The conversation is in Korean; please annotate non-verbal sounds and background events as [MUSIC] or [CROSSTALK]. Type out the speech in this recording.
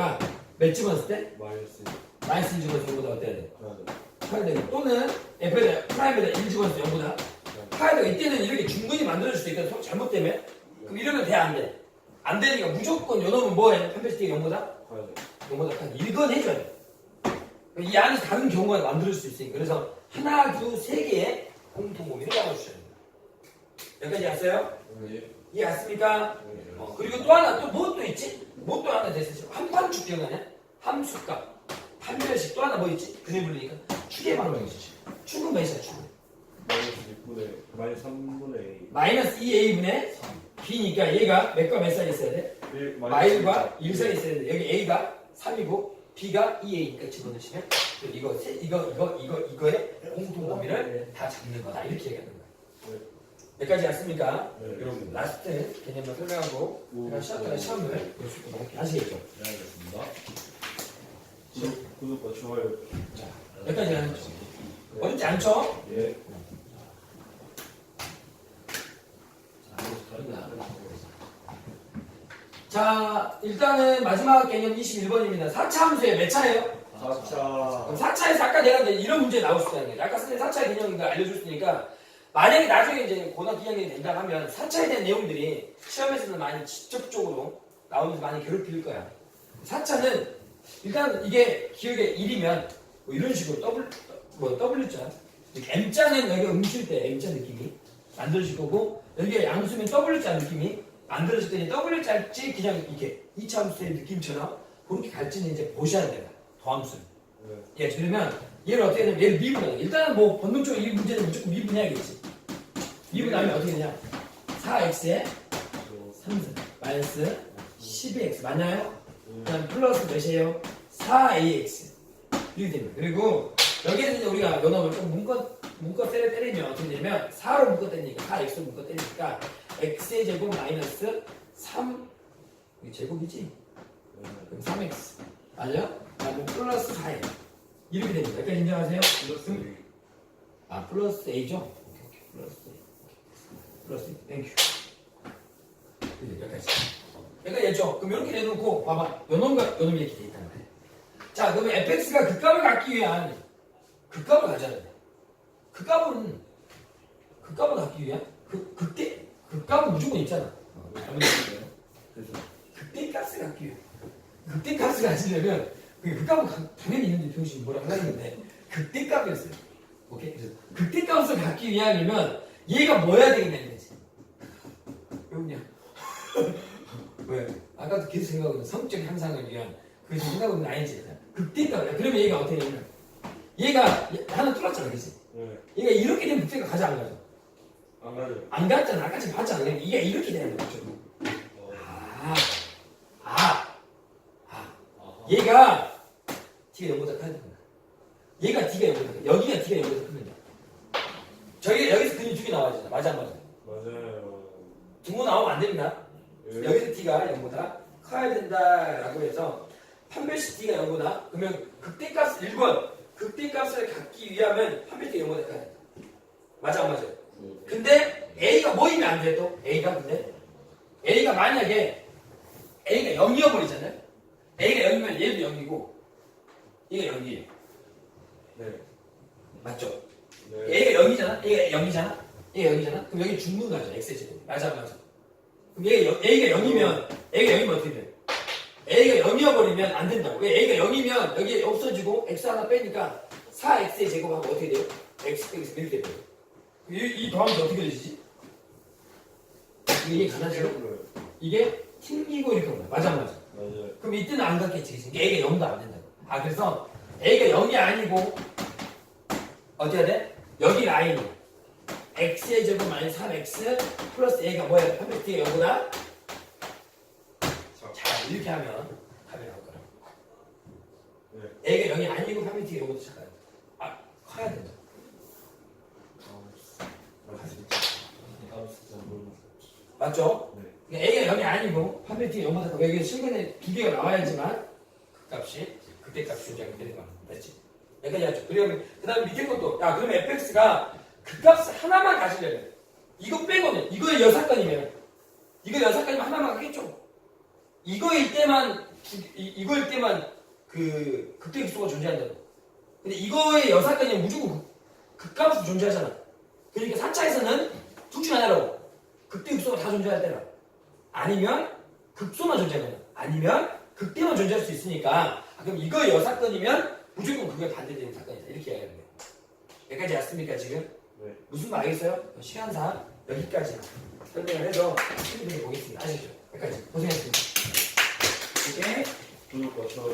하나가 몇 집어넣었을 때? 마이너스 마이너스 1 집어넣었을 때 0보다 어때야 돼? 하나 더. 커야 되고 또는 F에다 프라임에다 1 집어넣었을 때 0보다 커야 되고 이때는 이렇게 중근이 만들어질 수도 있거든 속 잘못되면 그럼 이러면 돼 안 돼? 안 되니까 무조건 요놈은 뭐해? 판별식이 0보다? 하나 더. 0보다 큰 이건 해줘야 돼. 이 안에서 다른 경우가 만들 수 있으니까 그래서 하나, 둘, 세 개의 공통 범위를 잡아주셔야 됩니다. 여기까지 왔어요? 예. 이해? 예. 어, 그리고 또 하나 또 뭐 또 있지? 뭐 또 하나 됐었지? 한판축 기억나냐? 함수값 판별식 또 하나 뭐 있지? 그네 불리니까 축의 방정식이지 축은 몇이야 축은? 마이너스 6분의 마이너스 3분의 A. 마이너스 2a분의 b니까 얘가 몇과 몇 사이 있어야 돼? 일 마일과 1 사이 있어야 돼 여기 a가 3이고 b가 2a니까 집어넣으시면 이거 세- 이거 이거 이거 이거의 공통 범위를 다 잡는 거다 이렇게 얘기하는 거야 네. 여기까지 왔습니까? 네. 여러분 라스트 개념만 설명하고 오. 제가 시작하는 시험을 요술도 먹게 하시겠죠? 네, 알겠습니다. 구독, 구독과 좋아요. 자, 여기까지 하는 거죠. 어렵지 않죠? 예. 자, 일단은 마지막 개념 21번입니다. 4차 함수의 몇 차예요? 4차. 그럼 4차에서 아까 내가 이제 이런 문제 나올 수 있다는 거예요. 아까 선생님 4차 개념인가 알려줬으니까 만약에 나중에 이제 고등학교 2학년이 된다 하면 4차에 대한 내용들이 시험에서는 많이 직접적으로 나오면서 많이 괴롭힐 거야. 4차는 일단 이게 기억에 1이면 뭐 이런 식으로 W, 뭐 W자 M자는 여기 음수일 때 M자 느낌이 만들어질 거고 여기에 양수면 W자 느낌이 만들어질 때는 W자일지 그냥 이렇게 2차 함수의 느낌처럼 그렇게 갈지는 이제 보셔야 돼요. 더함수는. 네. 예, 그러면 얘를 어떻게 하냐면 얘를 미분해. 일단은 뭐 본능적으로 이 문제는 무조건 미분해야겠지. 미분하면 어떻게 되냐? 4x에 3승 마이너스 12x 맞나요? 그다음 플러스 몇이에요? 4ax 이렇게 됩니다. 그리고 여기에서 이제 우리가 요놈을 좀 문과 문과 때려 때리면 어떻게 되냐면 4로 묶어 때리니까 4x로 묶어 때리니까 x의 제곱 마이너스 3 이게 제곱이지? 그럼 3x 맞아요? 그다음에 플러스 4에 이렇게 됩니다. 여기까지 인정하세요? 플러스. 아 플러스 A죠? 오케이 오케이. 플러스 A. 플러스 A. 땡큐 이제 여기까지. 여기까지 했죠? 그럼 이렇게 내놓고 봐봐. 요놈과 요놈이 이렇게 돼 있단 말이야 자 그러면 fx가 극값을 갖기 위한 극값을 가져야 돼. 극값은 극값을 갖기 위한 그 극대 극값은 무조건 있잖아. 어, 잘못했어요. 그래서. 극대 값을 갖기 위해 극대 값을 가지려면 그 극값은 가- 당연히 있는데 병신이 뭐라 하려 했는데 극대값이었어요 오케이? 그래서 극대값을 갖기 위하려면 얘가 뭐야 되겠냐는 거지. 왜냐? [LAUGHS] 왜? 아까도 계속 생각하는 성적 향상을 위한 그 생각은 아니지. 극대값이야. 그러면 얘가 어떻게 되냐면 얘가 얘- 하나 뚫었잖아, 그치? 네. 얘가 이렇게 되면 극대가 가지 안 가죠. 안 가죠. 안 갔잖아. 아까 지금 봤잖아. 이게 이렇게 되는 거죠. 어. 아, 아, 아. 아하. 얘가 T가 0보다 커야 된다. 얘가 T가 0보다 커. 여기가 T가 0보다 크면 돼. 저기 여기서 근이 두개 나와야잖아. 맞아 안 맞아? 맞아요. 등호 나오면 안 됩니다. 예. 여기서 T가 0보다 커야 된다라고 해서 판별식 T가 0보다 그러면 극대값 1번 극대값을 갖기 위하면 판별식 0보다 커야 된다. 맞아 안 맞아? 근데 A가 뭐이면 안 돼 또? A가 근데 A가 만약에 A가 0이어버리잖아요. A가 0이면 얘도 0이고 얘가 0이에요. 네. 맞죠? 네. A가 0이잖아? A가 0이잖아? A가 0이잖아? 그럼 여기 중분 가죠. X의 제곱. 맞아, 안 맞아. 그럼 얘가 0, A가 0이면, A가 0이면 어떻게 돼? A가 0이어버리면 안 된다고. 왜 A가 0이면 여기 없어지고 X 하나 빼니까 4X의 제곱하고 어떻게 돼요? X 빼기 이렇게 돼요. 이, 이 더하면 어떻게 되시지? 이게 가나죠? 네. 이게 튕기고 이렇게 온다. 맞아, 안 맞아? 맞아요. 그럼 이때는 안. 그치? A가 0도 안 된다고. 아, 그래서 A가 0이 아니고, 해야 돼? 여기 라인이 x의 제곱 마이너스 3x 플러스 a가 뭐예요? 컴퓨터가 0보다? 자, 이렇게 하면 답이 나올 거라고. 네. a가 0이 아니고 컴퓨터가 0보다 작아요. 아, 커야 된다. 맞죠? 네. 그러니까 a가 0이 아니고 컴퓨터가 0보다 작아. 여기 실근에 두 개가 나와야지만 그 값이 그때 값이 존재하게 되는 거야. 됐지? 여기까지 하죠. 그리고 그 다음에 밑에 것도, 야, 그러면 fx가 그 값을 하나만 가지려면, 이거 빼고는, 이거의 여사건이면, 이거 여사건이면 하나만 하겠죠? 이거일 때만 이, 이걸 때만 그 극대 극소가 존재한다고. 근데 이거의 여사건이 무조건 극, 극값으로 존재하잖아. 그러니까 4차에서는 둘 중 하나라고. 극대 극소가 다 존재할 때라. 아니면 극소만 존재하거나 아니면 극대만 존재할 수 있으니까 아, 아, 그럼 이거 여사건이면 무조건 그게 반대되는 사건이다. 이렇게 해야 돼요. 여기까지 왔습니까, 지금? 네. 무슨 말 알겠어요? 시간상 여기까지 설명을 해서 실드를 보겠습니다. 아시죠? 여기까지. 고생했습니다. 이게. 오늘 거쳐.